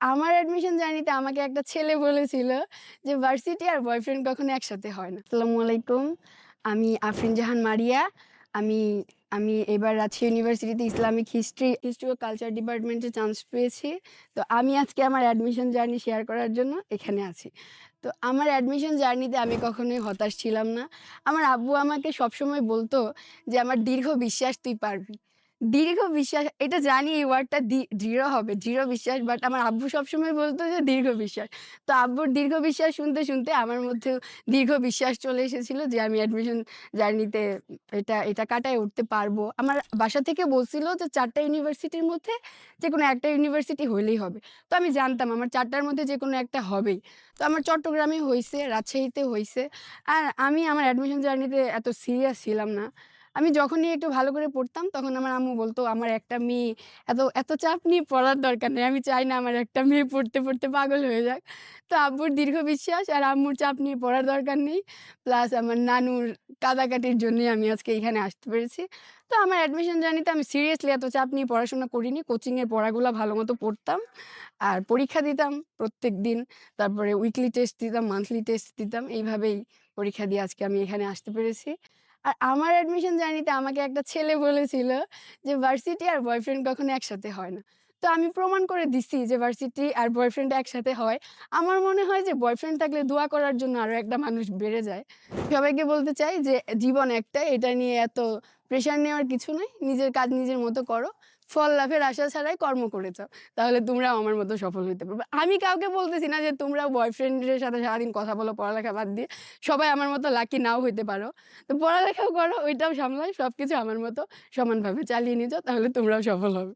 আমার অ্যাডমিশন জার্নিতে আমাকে একটা ছেলে বলেছিল যে ভার্সিটি আর বয়ফ্রেন্ড কখনো একসাথে হয় না। আসসালামু আলাইকুম। আমি আফরিন জাহান মারিয়া। আমি আমি এবার রাজশাহী ইউনিভার্সিটিতে ইসলামিক হিস্ট্রি হিস্ট্রি ও কালচার ডিপার্টমেন্টে চান্স পেয়েছি। তো আমি আজকে আমার অ্যাডমিশন জার্নি শেয়ার করার জন্য এখানে আছি। তো আমার অ্যাডমিশন জার্নিতে আমি কখনোই হতাশ ছিলাম না। আমার আব্বু আমাকে সবসময় বলতো যে, আমার দীর্ঘ বিশ্বাস তুই পারবি। দীর্ঘ বিশ্বাস এটা জানি এই ওয়ার্ডটা দৃঢ় হবে দৃঢ় বিশ্বাস বাট আমার আব্বু সবসময় বলতো যে দীর্ঘ বিশ্বাস তো আব্বুর দীর্ঘ বিশ্বাস শুনতে শুনতে আমার মধ্যেও দীর্ঘ বিশ্বাস চলে এসেছিল যে আমি অ্যাডমিশন জার্নিতে এটা এটা কাটায় উঠতে পারব। আমার বাসা থেকে বলছিল যে চারটা ইউনিভার্সিটির মধ্যে যে কোনো একটা ইউনিভার্সিটি হলেই হবে। তো আমি জানতাম আমার চারটার মধ্যে যে কোনো একটা হবেই। তো আমার চট্টগ্রামে হয়েছে রাজশাহীতে হয়েছে আর আমি আমার অ্যাডমিশন জার্নিতে এত সিরিয়াস ছিলাম না। আমি যখনই একটু ভালো করে পড়তাম, তখন আমার আম্মু বলতো, আমার একটা মেয়ে, এত এত চাপ নিয়ে পড়ার দরকার নেই। আমি চাই না আমার একটা মেয়ে পড়তে পড়তে পাগল হয়ে যাক। তো আব্বুর দীর্ঘ বিশ্বাস আর আম্মুর চাপ নিয়ে পড়ার দরকার নেই। প্লাস আমার নানুর কাদাকাটির জন্যই আমি আজকে এখানে আসতে পেরেছি। তো আমার অ্যাডমিশন জার্নিতে আমি সিরিয়াসলি এত চাপ নিয়ে পড়াশোনা করিনি। কোচিংয়ের পড়াগুলো ভালো মতো পড়তাম আর পরীক্ষা দিতাম প্রত্যেক দিন। তারপরে উইকলি টেস্ট দিতাম মান্থলি টেস্ট দিতাম। এইভাবেই পরীক্ষা দিয়ে আজকে আমি এখানে আসতে পেরেছি। আর আমার অ্যাডমিশন জার্নিতে আমাকে একটা ছেলে বলেছিল যে ভার্সিটি আর বয়ফ্রেন্ড কখনো একসাথে হয় না। তো আমি প্রমাণ করে দিছি যে ভার্সিটি আর বয়ফ্রেন্ড একসাথে হয়। আমার মনে হয় যে বয়ফ্রেন্ড থাকলে দোয়া করার জন্য আরও একটা মানুষ বেড়ে যায়। সবাইকে বলতে চাই যে, জীবন একটা এটা নিয়ে এত প্রেশার নেওয়ার কিছু নেই। নিজের কাজ নিজের মতো করো। ফল লাভের আশা ছাড়াই কর্ম করে যাও তাহলে তোমরাও আমার মতো সফল হতে পারবে। আমি কাউকে বলতেছি না যে তোমরা বয়ফ্রেন্ডের সাথে সারাদিন কথা বলো, পড়ালেখা বাদ দিয়ে সবাই আমার মতো লাকি নাও হইতে পারো। তো পড়ালেখাও করো, ওইটাও সামলাই সব কিছু আমার মতো সমানভাবে চালিয়ে নিয়ে যাও, তাহলে তোমরাও সফল হবে।